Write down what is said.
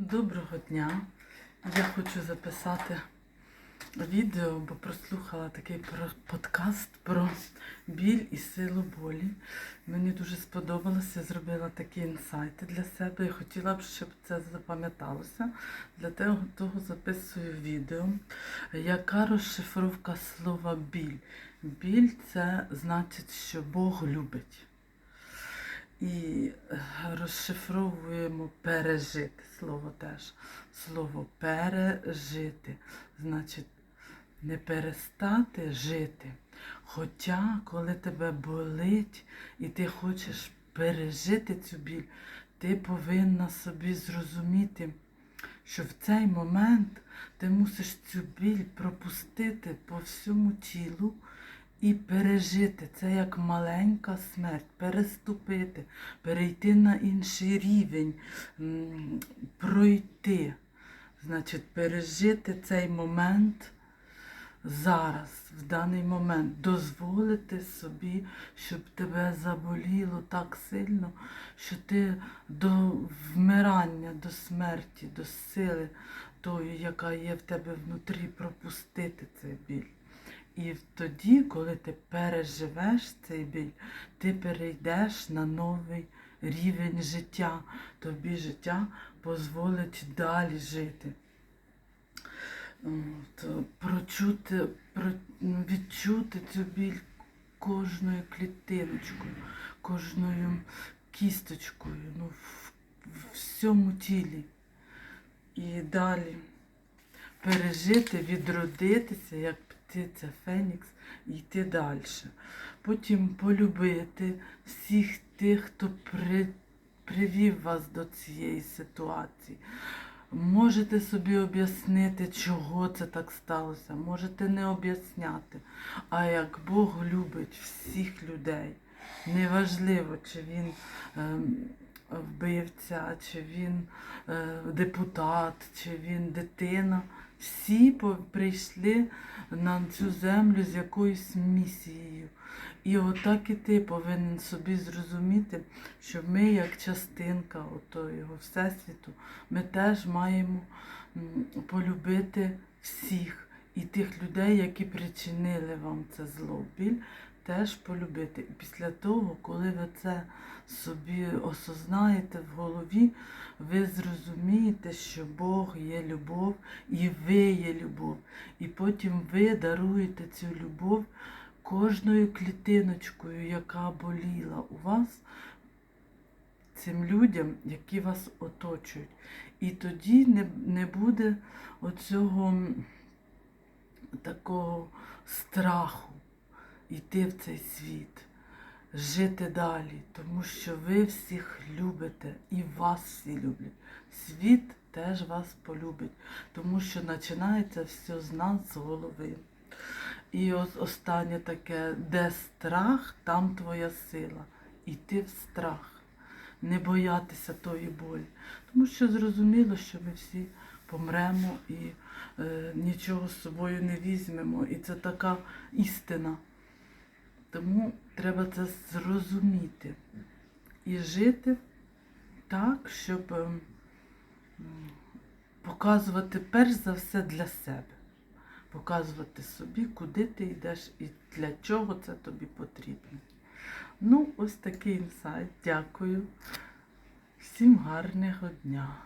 Доброго дня. Я хочу записати відео, бо прослухала такий подкаст про біль і силу болі. Мені дуже сподобалося, зробила такі інсайти для себе і хотіла б, щоб це запам'яталося. Для того записую відео. Яка розшифровка слова біль? Біль це значить, що Бог любить. І е, розшифровуємо пережити слово теж. Слово пережити значить не перестати жити. Хоча, коли тебе болить і ти хочеш пережити цю біль, ти повинна собі зрозуміти, що в цей момент ти мусиш цю біль пропустити по всьому тілу і пережити. Це як маленька смерть, переступити, перейти на інший рівень, пройти. Значить, пережити цей момент зараз, в даний момент, дозволити собі, щоб тебе заболіло так сильно, що ти до вмирання, до смерті, до сили тої, яка є в тебе внутрі, пропустити цей біль. І тоді, коли ти переживеш цей біль, ти перейдеш на новий рівень життя. Тобі життя дозволить далі жити. От, прочути, про, відчути цю біль кожною клітиночкою, кожною кісточкою, ну, в, в всьому тілі. І далі пережити, відродитися, як птиця Фенікс, і йти далі. Потім полюбити всіх тих, хто при, привів вас до цієї ситуації. Можете собі об'яснити, чого це так сталося, можете не об'ясняти. А як Бог любить всіх людей, неважливо, чи він ем, вбивця, чи він е, депутат, чи він дитина. Всі прийшли на цю землю з якоюсь місією. І отак і ти повинен собі зрозуміти, що ми, як частинка його всесвіту, ми теж маємо полюбити всіх і тих людей, які причинили вам це зло, біль, теж полюбити. І після того, коли ви це собі осознаєте в голові, ви зрозумієте, що Бог є любов і ви є любов. І потім ви даруєте цю любов кожною клітиночкою, яка боліла у вас, цим людям, які вас оточують. І тоді не, не буде оцього такого страху йти в цей світ, жити далі, тому що ви всіх любите і вас всі люблять. Світ теж вас полюбить, тому що починається все з нас, з голови. І ось останнє таке, де страх, там твоя сила. Іти в страх, не боятися тої болі. Тому що зрозуміло, що ми всі помремо і е, нічого з собою не візьмемо. І це така істина. Тому треба це зрозуміти і жити так, щоб м, показувати перш за все для себе показувати собі, куди ти йдеш і для чого це тобі потрібно. Ну, ось такий інсайт. Дякую. Всім гарного дня.